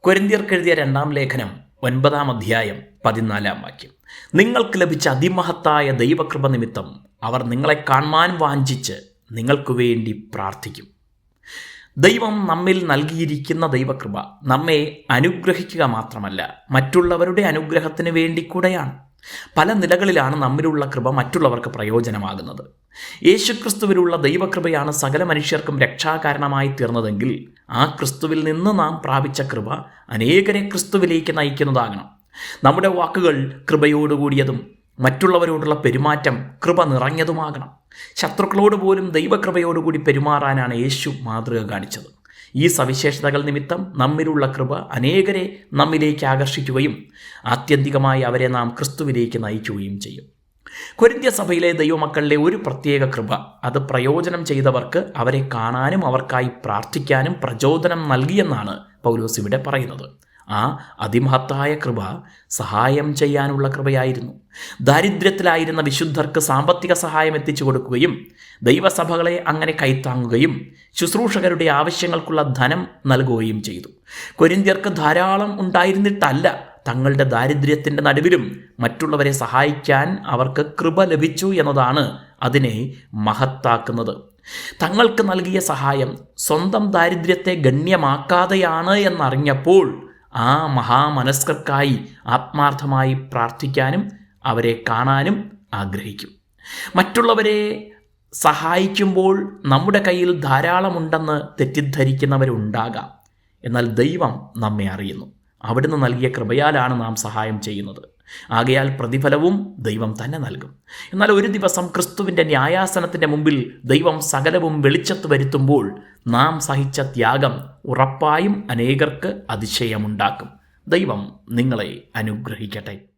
കൊരിന്തിയർക്കെഴുതിയ രണ്ടാം ലേഖനം ഒൻപതാം അധ്യായം പതിനാലാം വാക്യം. നിങ്ങൾക്ക് ലഭിച്ച അതിമഹത്തായ ദൈവകൃപ നിമിത്തം അവർ നിങ്ങളെ കാണുവാൻ വാഞ്ചിച്ച് നിങ്ങൾക്ക് വേണ്ടി പ്രാർത്ഥിക്കും. ദൈവം നമ്മിൽ നൽകിയിരിക്കുന്ന ദൈവകൃപ നമ്മെ അനുഗ്രഹിക്കുക മാത്രമല്ല മറ്റുള്ളവരുടെ അനുഗ്രഹത്തിന് വേണ്ടി കൂടെയാണ്. പല നിലകളിലാണ് നമ്മിലുള്ള കൃപ മറ്റുള്ളവർക്ക് പ്രയോജനമാകുന്നത്. യേശുക്രിസ്തുവിലുള്ള ദൈവകൃപയാണ് സകല മനുഷ്യർക്കും രക്ഷാകാരണമായി തീർന്നതെങ്കിൽ ആ ക്രിസ്തുവിൽ നിന്ന് നാം പ്രാപിച്ച കൃപ അനേകരെ ക്രിസ്തുവിലേക്ക് നയിക്കുന്നതാകണം. നമ്മുടെ വാക്കുകൾ കൃപയോടുകൂടിയതും മറ്റുള്ളവരോടുള്ള പെരുമാറ്റം കൃപ നിറഞ്ഞതുമാകണം. ശത്രുക്കളോട് പോലും ദൈവകൃപയോടുകൂടി പെരുമാറാനാണ് യേശു മാതൃക കാണിച്ചത്. ഈ സവിശേഷതകൾ നിമിത്തം നമ്മിലുള്ള കൃപ അനേകരെ നമ്മിലേക്ക് ആകർഷിക്കുകയും ആത്യന്തികമായി അവരെ നാം ക്രിസ്തുവിലേക്ക് നയിക്കുകയും ചെയ്യും. കൊരിന്ത്യ സഭയിലെ ദൈവമക്കളിലെ ഒരു പ്രത്യേക കൃപ. അത് പ്രയോജനം ചെയ്തവർക്ക് അവരെ കാണാനും അവർക്കായി പ്രാർത്ഥിക്കാനും പ്രചോദനം നൽകിയെന്നാണ് പൗലോസ് ഇവിടെ പറയുന്നത്. ആ അതിമഹത്തായ കൃപ സഹായം ചെയ്യാനുള്ള കൃപയായിരുന്നു. ദാരിദ്ര്യത്തിലായിരുന്ന വിശുദ്ധർക്ക് സാമ്പത്തിക സഹായം എത്തിച്ചു കൊടുക്കുകയും ദൈവസഭകളെ അങ്ങനെ കൈത്താങ്ങുകയും ശുശ്രൂഷകരുടെ ആവശ്യങ്ങൾക്കുള്ള ധനം നൽകുകയും ചെയ്തു. കൊരിന്ത്യർക്ക് ധാരാളം ഉണ്ടായിരുന്നിട്ടല്ല തങ്ങളുടെ ദാരിദ്ര്യത്തിന്റെ നടുവിലും മറ്റുള്ളവരെ സഹായിക്കാൻ അവർക്ക് കൃപ ലഭിച്ചു എന്നതാണ് അതിനെ മഹത്താക്കുന്നത്. തങ്ങൾക്ക് നൽകിയ സഹായം സ്വന്തം ദാരിദ്ര്യത്തെ ഗണ്യമാക്കാതെയാണ് എന്നറിഞ്ഞപ്പോൾ ആ മഹാമനസ്കർക്കായി ആത്മാർത്ഥമായി പ്രാർത്ഥിക്കാനും അവരെ കാണാനും ആഗ്രഹിക്കും. മറ്റുള്ളവരെ സഹായിക്കുമ്പോൾ നമ്മുടെ കയ്യിൽ ധാരാളമുണ്ടെന്ന് തെറ്റിദ്ധരിക്കുന്നവരുണ്ടാകാം. എന്നാൽ ദൈവം നമ്മെ അറിയുന്നു. അവിടുന്ന് നൽകിയ കൃപയാലാണ് നാം സഹായം ചെയ്യുന്നത്. ആകയാൽ പ്രതിഫലവും ദൈവം തന്നെ നൽകും. എന്നാൽ ഒരു ദിവസം ക്രിസ്തുവിന്റെ ന്യായാസനത്തിന്റെ മുമ്പിൽ ദൈവം സകലവും വെളിച്ചത്ത് വരുത്തുമ്പോൾ നാം സഹിച്ച ത്യാഗം ഉറപ്പായും അനേകർക്ക് അതിശയമുണ്ടാക്കും. ദൈവം നിങ്ങളെ അനുഗ്രഹിക്കട്ടെ.